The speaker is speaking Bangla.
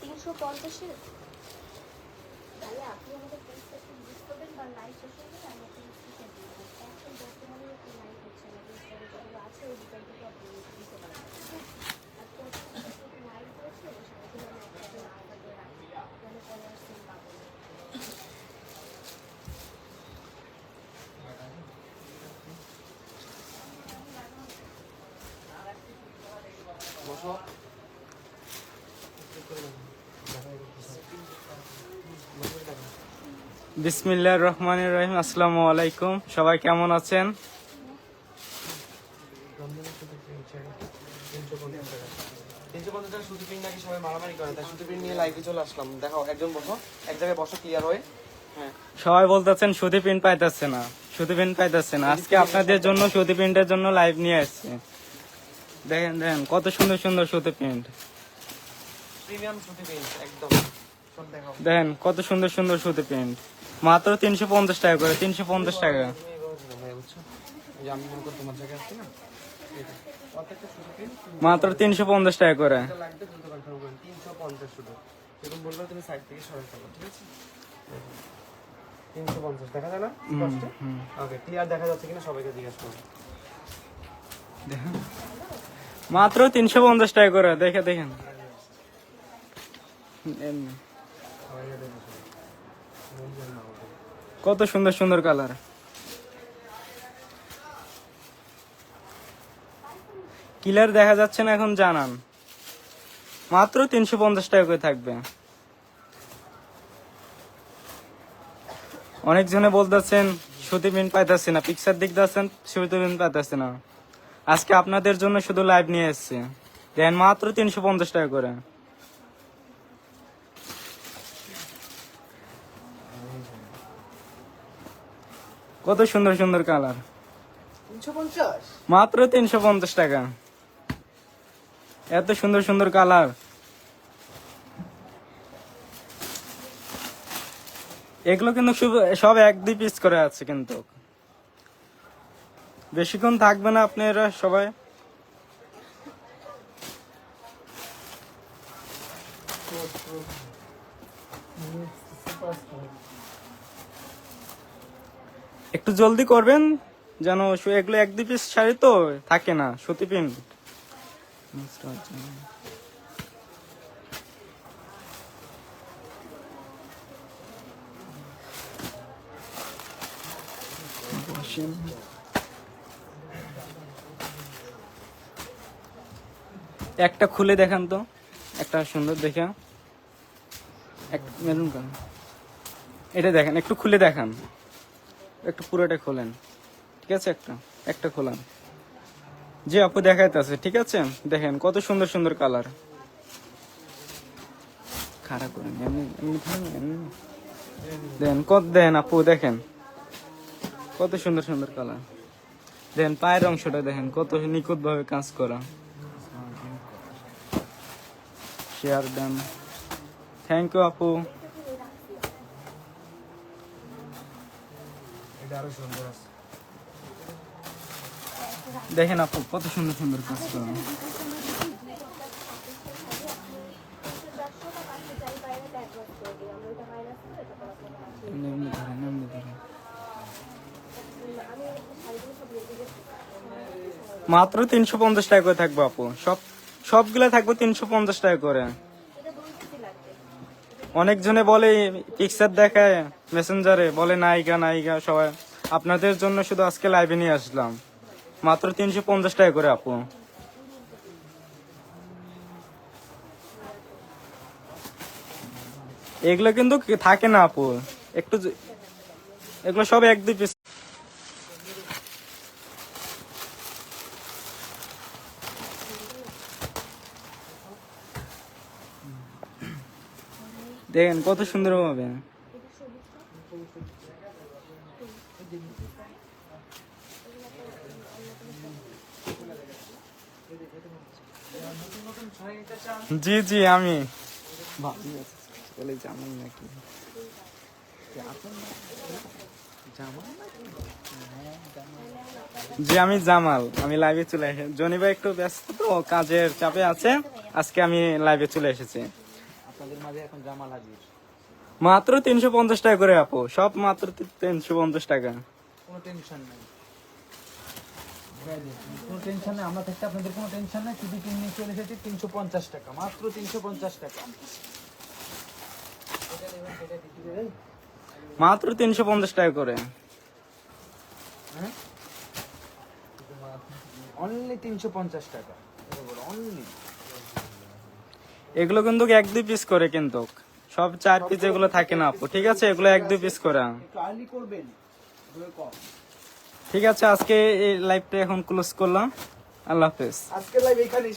তিনশো পঞ্চাশের? তাহলে আপনি লাইভ শেষ আমি দেবো হচ্ছে না আছে ওই থেকে আপনি পারবেন। বিসমিল্লাহ রহমান রহিম, আসসালামু আলাইকুম। সবাই কেমন আছেন? সবাই বলতেছেন সুতি প্রিন্ট পাইতেছে না। সুতি প্রিন্ট পাইতেছে না। আজকে আপনাদের জন্য সুতি প্রিন্টের জন্য লাইভ নিয়ে আসছি। দেখেন দেখেন, কত সুন্দর সুন্দর সুতি প্রিন্ট প্রিমিয়াম সুতি প্রিন্ট একদম। দেখেন কত সুন্দর সুন্দর সুতি প্রিন্ট মাত্র তিনশো পঞ্চাশ টাকা করে তিনশো পঞ্চাশ টাকা। মাত্র তিনশো পঞ্চাশ টাকা করে। মাত্র তিনশো পঞ্চাশ টাকা করে দেখে দেখেন এমনি। সবাইকে দেখে শোনো। মন যেন না ওঠে। কত সুন্দর সুন্দর কালার কিলার দেখা যাচ্ছে না এখন, জানান। মাত্র তিনশো পঞ্চাশ টাকা করে থাকবে। অনেকজনে বলতেছেন, সুতি প্রিন্ট পাইতেছে না। পিকচার দিক দিচ্ছেন সুতি প্রিন্ট পাইতেছে না। আজকে আপনাদের জন্য শুধু লাইভ নিয়ে এসেছি। দেন মাত্র তিনশো পঞ্চাশ টাকা করে। কত সুন্দর সুন্দর কালার? মাত্র তিনশো পঞ্চাশ টাকা। এত সুন্দর সুন্দর কালার। এগুলো কিন্তু সব এক দুই পিস করে আছে কিন্তু। বেশিক্ষণ থাকবে না আপনারা সবাই। একটু জলদি করবেন, যেন এগুলো এক দুই পিস শাড়ি তো থাকে না, সুতি প্রিন্ট। একটা খুলে দেখান তো, একটা সুন্দর দেখে। Maroon colour. এটা দেখেন, একটু খুলে দেখান। একটু পুরোটা খোলেন। ঠিক আছে একটা? একটা খোলান। জি, আপু দেখাইতেছে, ঠিক আছে? দেখেন, কত সুন্দর সুন্দর কালার। খারাপ করেন দেন, কত, দেন, আপু, দেখেন। কত সুন্দর সুন্দর কালার। দেখেন পায়ের অংশটা দেখেন, কত নিখুঁত ভাবে কাজ করা। Share then. থ্যাংক ইউ আপু এটা আরও সুন্দর আছে দেখেন আপু, কত সুন্দর সুন্দর কাজ করা। এমনি এমনি ধরেন এমনি ধরেন মাত্র তিনশো পঞ্চাশ টাকা করে থাকব আপু। সব সবগুলা থাকব তিনশো পঞ্চাশ টাকা করে। অনেকজনে বলে পিকচার দেখায় মেসেঞ্জারে বলে, নায়িকা নায়িকা, সবাই। আপনাদের জন্য শুধু আজকে লাইভে নিয়ে আসলাম। মাত্র তিনশো পঞ্চাশ টাকা করে আপু। এগুলো কিন্তু থাকে না আপু। একটু এগুলো সব এক দুই পিস দেখেন কত সুন্দর হবে। জি জি, আমি। জামাই নাকি জি, আমি জামাল। আমি লাইভে চলে এসেছি জনি ভাই একটু ব্যস্ত তো কাজের চাপে আছে। আজকে আমি লাইভে চলে এসেছি। আপনাদের মাঝে এখন জামাল হাজির। মাত্র তিনশো পঞ্চাশ টাকা করে আপু সব মাত্র তিনশো পঞ্চাশ টাকা। কোনো টেনশন নাই। কোনো টেনশন নেই আমরা থাকতে আপনাদের কোনো টেনশন নেই শুধু কিনে চলে এসেছি তিনশো পঞ্চাশ টাকা মাত্র তিনশো পঞ্চাশ টাকা। মাত্র তিনশো পঞ্চাশ টাকা করে। অনলি তিনশো পঞ্চাশ টাকা। অনলি এগুলো কিন্তু এক দুই পিস করে কিন্তু। সব চার পিস এগুলো থাকে না আপু, ঠিক আছে? এগুলো এক দুই পিস করে। ঠিক আছে, আজকে এই লাইভটা এখন ক্লোজ করলাম। আল্লাহ হাফেজ। আজকে লাইভ এখানে